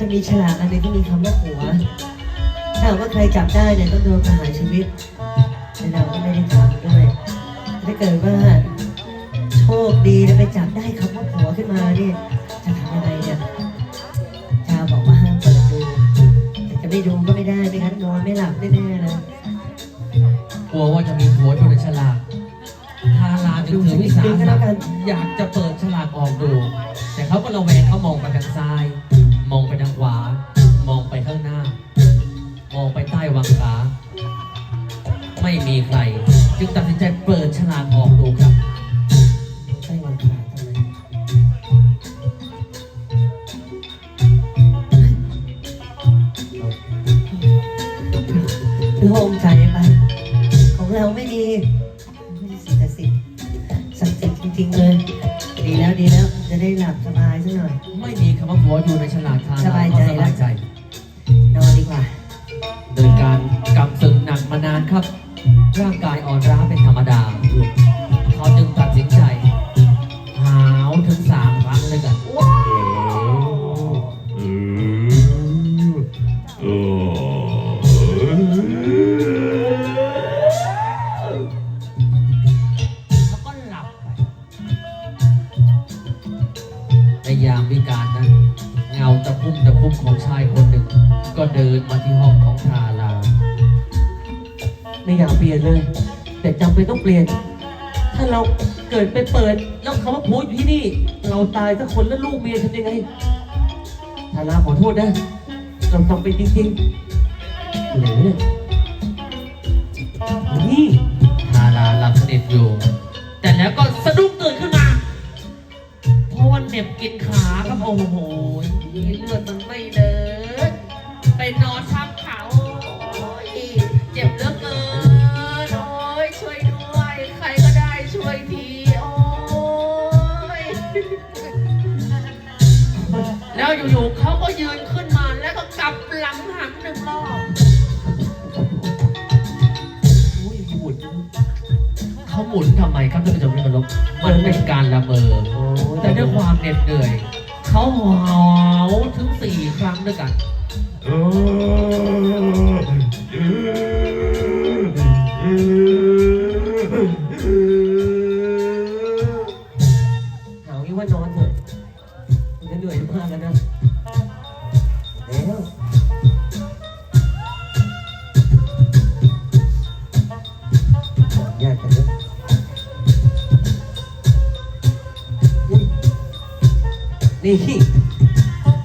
จะมีฉลากอันหนึงที่มีคำว่าผัว ถ้าหากว่าใครจับได้เนี่ยต้องโดนประหารชีวิตแต่เราก็ไม่ได้จับด้วยถ้าเกิดว่าโชคดีแล้วไปจับได้คำว่าผัวขึ้นมาเนี่ยจะทำยังไงเนี่ยชาบอกว่าห้ามเปิดดูแต่จะไม่ดูก็ไม่ได้ไม่งั้นนอนไม่หลับแน่ๆเลยกลัวว่าจะมีผัวอยู่ในฉลากทาราจึงถือวิสาสะอยากจะเปิดฉลากออกดู แต่เขาก็ระแวงเขามองไปทางซ้าย มีคำว่าผัวอยู่ในฉลากทาสราบายก็ใจสบายใจ นอนดีกว่า โดยการกำศึกหนักมานานครับ ร่างกายอ่อนล้าเป็นธรรมดาเขา นั้นเงาตะคุ่มตะคุ่มของชายคนหนึ่ง ก็เดินมาที่ห้องของทาราไม่อยากเปลี่ยนเลย แต่จำเป็นต้องเปลี่ยน ถ้าเราเกิดไปเปิด แล้วคำว่าผัวอยู่ที่นี่ เราตายสักคนแล้วลูกเมียทำยังไงทาราขอโทษนะเราจำเป็นจริงๆเหลือนี่ทาราหลับสนิทอยู่ แต่แล้วก็สะดุ้งตื่นขึ้นมา เจ็บกินขาครับโอ้โหเลือดมันไม่เดินไปนอนทับเขาโอ้ยเจ็บเหลือเกินโอ้ยช่วยด้วย ใครก็ได้ช่วยทีโอ้ยแล้วอยู่ๆเขาก็ยืนข เขาหมุนทำไมครับท่านผู้ชมที่เคารพมันเป็นการละเมอโอ้ยแต่ด้วยความเหน็ดเหนื่อยเขาหาวถึงสี่ครั้งด้วยกันห นี่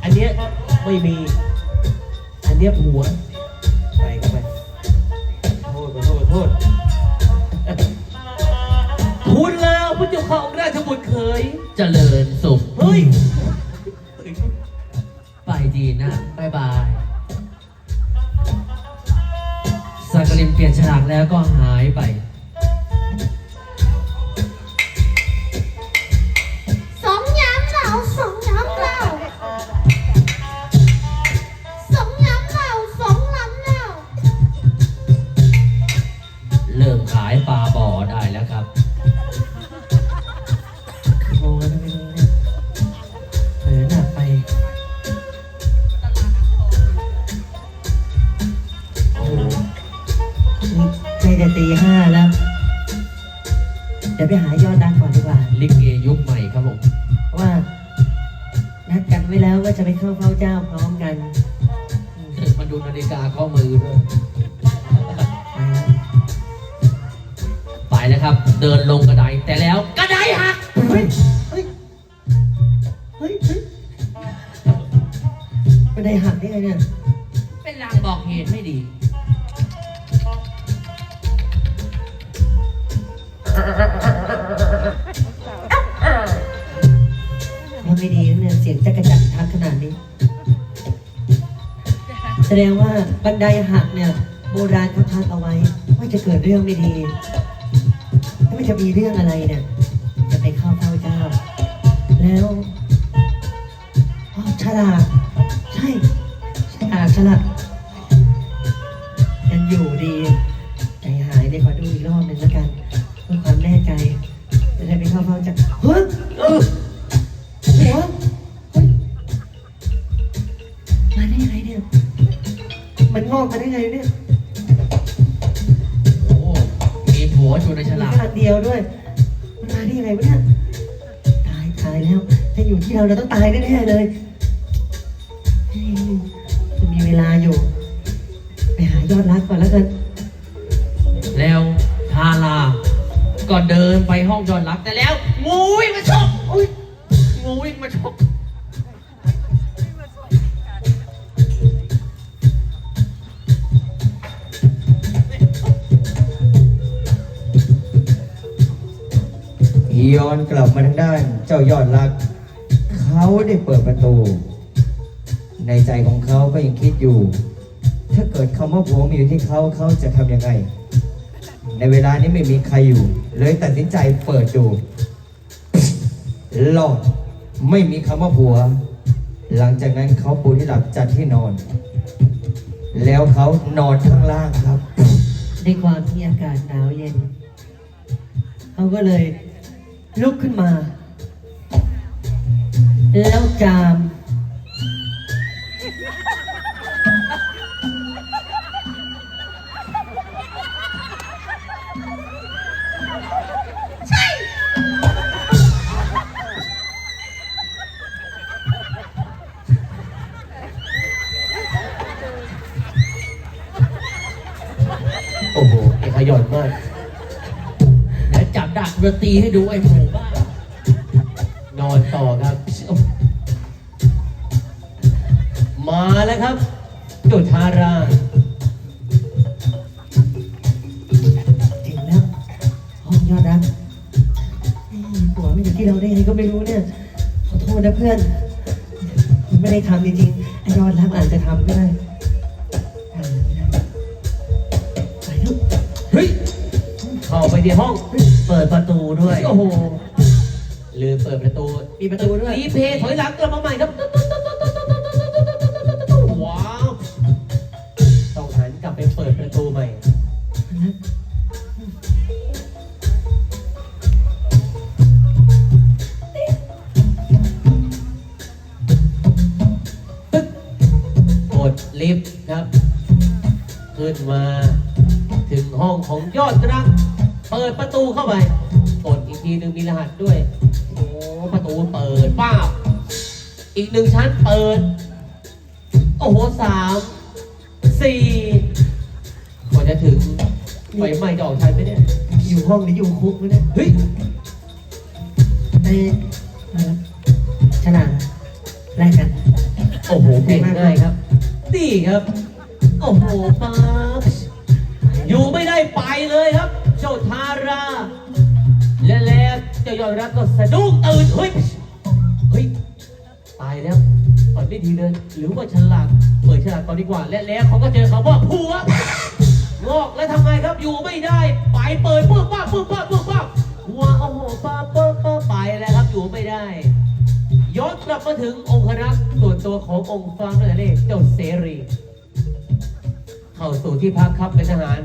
อันเนี้ยไม่มี อันเนี้ยผัวใส่เข้าไปโทษขอโทษขอโทษทูลแล้วพระเจ้าข้าองค์ราชบุตรเคย เจริญสุข เฮ้ย ไปดีนะบายบายสักกลิมเปลี่ยนฉลากแล้วก็หายไป ไว้แล้วว่าจะไปเข้าเฝ้าเจ้าพร้อมกันมาดูนาฬิกาข้อมือด้วยไปแล้วครับ เดินลงกระไดแต่แล้วกระไดหักเฮ้ยเฮ้ยเฮ้ยเฮ้ยบันไดหักได้ไงเนี่ยเป็นลางบอกเหตุไม่ดีมันไม่ดีนะเนี่ยเสียงจักรจั ดงว่าบันไดหักเนี่ยโบราณเขาทักเอาไว้ว่าจะเกิดเรื่องไม่ดีถ้ามันจะมีเรื่องอะไรเนี่ยจะไปเข้าเฝ้าเจ้า แล้วอ๋อฉลาดใช่ฉลาดฉลาดยังอยู่ดีใจหายเลยขอดูอีกรอบหนึ่งแล้วกันเพื่อความแน่ใจจะได้ไปเข้าเฝ้าเจ้าเฮ้ยเออหัวเฮ้ย ได้ไงเนี่ยโอ้มีผัวอยู่ในฉมีลากขนาดเดียวด้วยมันมาได้ยังไงวะเนี่ย ตายตายแล้ว ถ้าอยู่ที่เราเราต้องตายแน่ๆเลยเฮ้ยจะมีเวลาอยู่ ไปหายอดรักก่อนแล้วกันแล้วทาราก็เดินไปห้องยอนรักแต่แล้ว อนกลับมาทางด้าน เจ้ายอดรัก เขาได้เปิดประตู ในใจของเขาก็ยังคิดอยู่ ถ้าเกิดคำว่าผัวมาอยู่ที่เขาเขาจะทำยังไง ในเวลานี้ไม่มีใครอยู่ เลยตัดสินใจเปิดดูหลอดไม่มีคำว่าผัว หลังจากนั้นเขาปูที่หลับจัดที่นอน แล้วเขานอนข้างล่างครับ ด้วยความที่อากาศหนาวเย็น เขาก็เลย ลุกขึ้นมา แล้วจาม โอ้โหไอ้ขยอนมาก จับดักเรือตีให้ดูไอ้หมูบ้านอนต่อครับ มาแล้วครับจุธาราถึงแล้วห้องยอดรักเอ้ยผัวไม่อยู่ที่เราได้ไงก็ไม่รู้เนี่ย ขอโทษนะเพื่อนผมไม่ได้ทำจริงๆไอ้ยอดรักอาจจะทำก็ได้ทำไม่ได้ไปลูกเฮ้ยเข้าไปในห้อง เปิดประตูด้วย โอ้โหลืมเปิดประตูมีประตูด้วยรีเพย์ถอยหลังกลับมาใหม่ครับว้าวต้องหันกลับไปเปิดประตูใหม่กดลิฟต์ครับ ขึ้นมาถึงห้องของยอดรัก เปิดประตูเข้าไป กดอีกทีหนึ่งมีรหัสด้วย โอ้ประตูเปิดป้าบอีกหนึ่งชั้นเปิด โอ้โหสามสี่กว่าจะถึงไฟไหม้จะออกทันไหมเนี่ย อยู่ห้องหรืออยู่คุกวะเนี่ยเฮ้ยไอ้ฉลาดแลกกัน โอ้โหเก่งง่ายครับนี่ครับ โอ้โหป๊าบอยู่ไม่ได้ไปเลยครับ เจ้าทารา และแล้วเจ้ายอดรักก็สะดุ้งตื่นเฮ้ยเฮ้ยตายแล้วตอนไม่ดีเลย หรือว่าฉลาดเปิดฉลาดก่อนดีกว่า และแล้วเขาก็เจอคำว่าผัวงอกแล้วทำไงครับอยู่ไม่ได้ ไปเปิดปุ๊บปั๊บปุ๊บปั๊บปุ๊บปั๊บว้าโอ้โหปั๊บปั๊บปั๊บไปแล้วครับอยู่ไม่ได้ย้อนกลับมาถึงองครักษ์ส่วนตัวขององค์ฟ้าเรือเล่เจ้าเสรี เข้าสู่ที่พักครับเป็นทหาร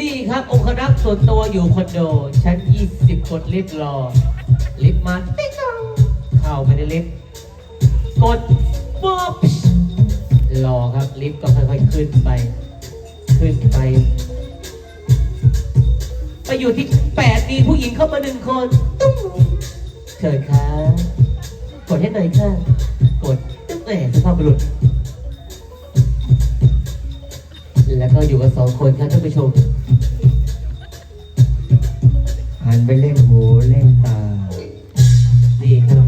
นี่ครับองครักษ์ส่วนตัวอยู่คอนโด ชั้น 20 กดลิฟต์รอ ลิฟต์มาติ๊กต๊องเข้าไปในลิฟต์กดปุ๊บรอครับลิฟต์ก็ค่อยๆขึ้นไป ขึ้นไป ไปอยู่ที่8มีผู้หญิงเข้ามาหนึ่งคนตุ้มเชิญครับกดให้หน่อยค่ะกดตึ๊บแหมสุภาพบุรุษแล้วก็อยู่กันสองคนครับท่านผู้ชม นไปเล่นหูเล่นตานี่ครับ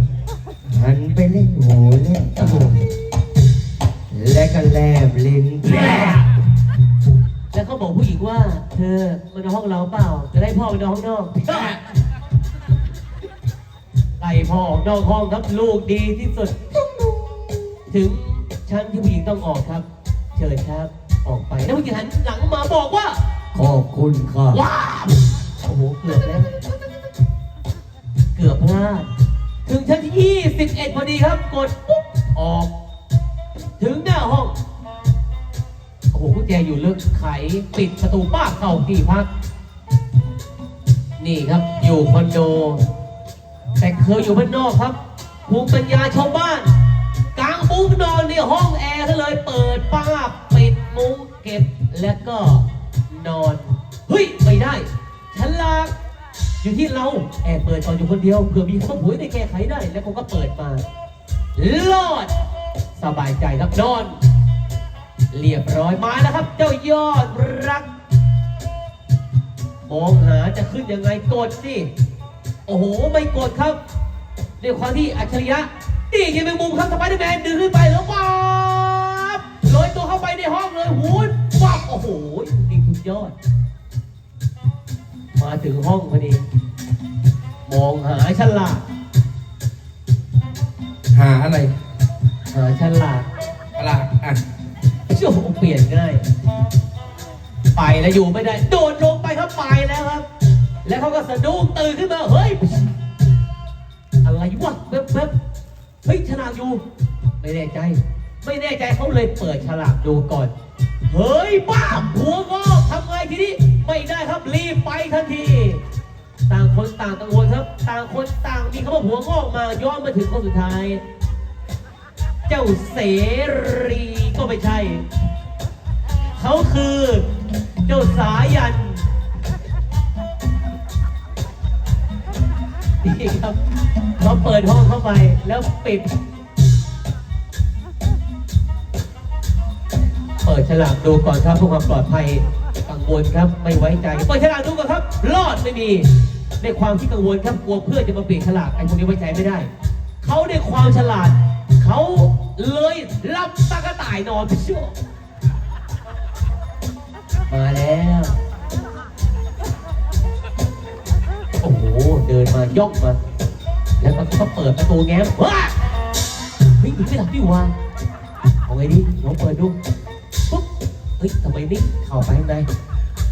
หันไปเล่นหูเล่นตา และก็แลบลิ้นแล้วเขาบอกผู้หญิงว่า เธอมานอนห้องเราเปล่า จะได้พ่อไปนอนห้องนอกไล่พ่อออกนอกห้องครับลูกดีที่สุด ถึงชั้นที่ผู้หญิงต้องออกครับ เชิญครับออกไป แล้วผู้หญิงหันหลังมาบอกว่า ขอบคุณค่ะ ว้าว โอ้โหเกือบแล้ว เกือบพลาด ถึงชั้นที่21พอดีครับ กดปุ๊บออก ถึงหน้าห้อง โอ้โหกุญแจอยู่ลึกไข ปิดประตูป้าเข้าที่พัก นี่ครับ อยู่คอนโด แต่เคยอยู่บ้านนอกครับภูมิปัญญาชาวบ้าน กลางปุ๊บนอนในห้องแอร์ซะเลยเปิดป้าปิดมุ้งเก็บแล้วก็นอน เฮ้ย ไม่ได้ ฉลากอยู่ที่เราแอบเปิดก่อนอยู่คนเดียวเผื่อมีข้อมูลได้แก้ไขได้ แล้วผมก็เปิดมารอด สบายใจครับนอน เรียบร้อยมาแล้วครับ เจ้ายอดรัก มองหาจะขึ้นยังไงกดสิโอ้โหไม่กดครับด้วยความที่อัจฉริยะนี่ยังเป็นมุมครับสไปเดอร์แมนดึงขึ้นไปแล้วป๊าบลอยตัวเข้าไปในห้องเลยหูยป๊บโอ้โหนี่สุดยอด มาถึงห้องพอดี มองหาฉลากหาอะไรหาฉลากอะไรอะเชื่อผมเปลี่ยนง่าย ไปแล้วอยู่ไม่ได้ โดดลงไปครับไปแล้วครับ แล้วเขาก็สะดุ้งตื่นขึ้นมาเฮ้ย อะไรวะเว็บเว็บเฮ้ยฉลากอยู่ ไม่แน่ใจ ไม่แน่ใจเขาเลยเปิดฉลากดูก่อน เฮ้ยบ้าหัวงอกทำไงทีนี้ ไม่ได้ครับรีบไปทันที ต่างคนต่างกังวลครับ ต่างคนต่างมีคำว่าหัวงอกมาย้อนมาถึงคนสุดท้าย เจ้าเสรีก็ไม่ใช่ เขาคือเจ้าสายันนี่ครับเขาเปิดห้องเข้าไปแล้วปิด เปิดฉลากดูก่อนครับเพื่อความปลอดภัย วลครับไม่ไว้ใจเปิดฉลากดูก่อนครับ รอดไม่มีในความที่กังวลครับกลัวเพื่อนจะมาเปลี่ยนฉลากไอ้พวกนี้ไว้ใจไม่ได้ เขาในความฉลาด เขาเลยรับตะกระต่ายนอนไปชั่วมาแล้ว โอ้โห เดินมาย่องมา แล้วก็ก็เปิดประตูแง้มว้าเฮ้ยไม่หลับดิวะเอาไงดีลองเปิดดูปุ๊บเฮ้ยทำไมนี่เข้าไปข้างใน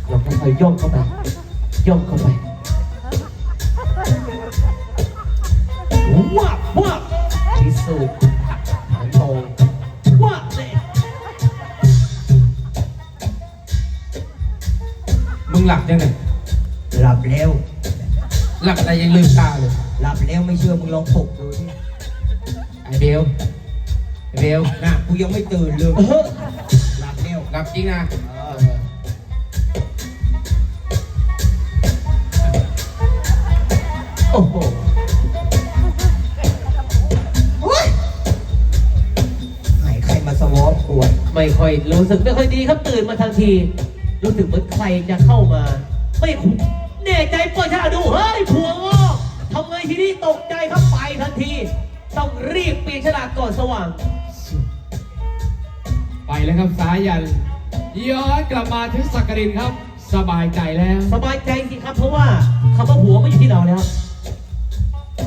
เราค่อยๆย่องเข้าไปย่องเข้าไปว้าบว้าบพิสูจน์หันมองว้าบเลยมึงหลับยังไงหลับแล้วหลับอะไรยังลืมตาเลยหลับแล้วไม่เชื่อมึงลองปลุกดูดิไอเบลไอเบลน่ะกูยังไม่ตื่นเลยเออหลับแล้วหลับจริงนะ ออโอ้โหให้ใครมาสวอปกวนไม่ค่อยรู้สึกไม่ค่อยดีครับตื่นมาทันที รู้สึกเหมือนใครจะเข้ามา ไม่คุ้นแน่ใจเปิดฉลากดูเฮ้ยผัวงอกทำไงทีนี้ตกใจครับไปทันที ต้องรีบเปลี่ยนฉลากก่อนสว่าง ไปแล้วครับสายัน ย้อนกลับมาที่สักกรินครับ สบายใจแล้ว สบายใจสิครับเพราะว่าคำว่าหัวไม่อยู่ที่เราแล้ว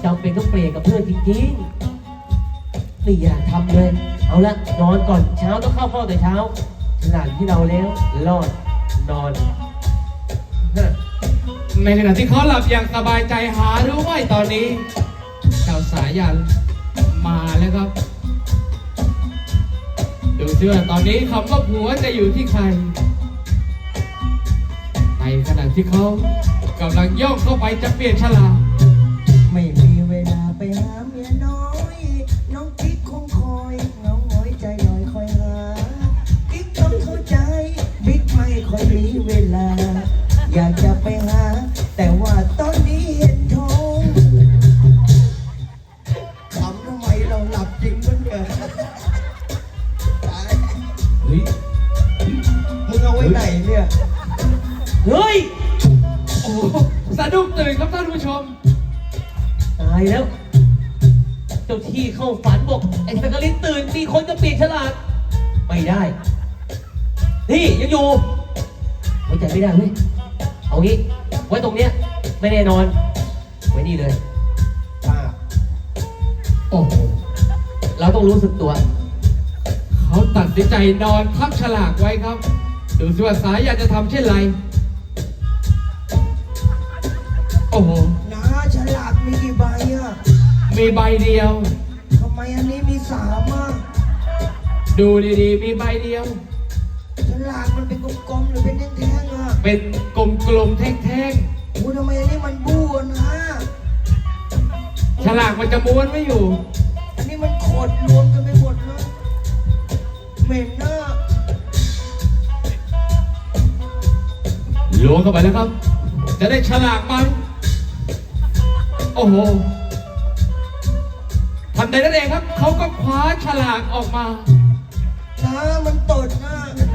จำเป็นต้องเปลี่ยนกับเพื่อนจริงๆไม่อยากทำเลย เอาละนอนก่อนเช้าต้องเข้าเฝ้าแต่เช้าฉลาดที่เราแล้วรอดนอนฮะในขณะที่เขาหลับอย่างสบายใจหารู้ไหมตอนนี้เจ้าสายันมาแล้วครับ ดูซิว่าตอนนี้คำว่าผัวจะอยู่ที่ใคร ในขณะที่เขากำลังย่องเข้าไปจะเปลี่ยนฉลาก ไม่ได้นี่ยังอยู่ไว้ใจไม่ได้เว้ยเอางี้ ไว้ตรงเนี้ยไม่แน่นอน ไว้นี่เลยป้าโอ้โหเราต้องรู้สึกตัว เขาตัดสินใจนอนทับฉลากไว้ครับ ดูสิว่าสายันจะทำเช่นไร โอ้โห น้าฉลากมีกี่ใบอะ มีใบเดียว ทำไมอันนี้มีสามอะ ดูดีๆ มีใบเดียว ฉลากมันเป็นกลมๆหรือเป็นแท่งๆอะเป็นกลมๆแท่งโอ้ทำไมอันนี้มันบู้อะนะๆ ฉลากมันจะม้วนไม่อยู่ อันนี้มันขดรวมกันไปหมดเลยเหม็นนะล้วงเข้าไปแล้วครับ จะได้ฉลากไหมโอ้โหทันใดนั้นเองครับ เขาก็คว้าฉลากออกมาน้า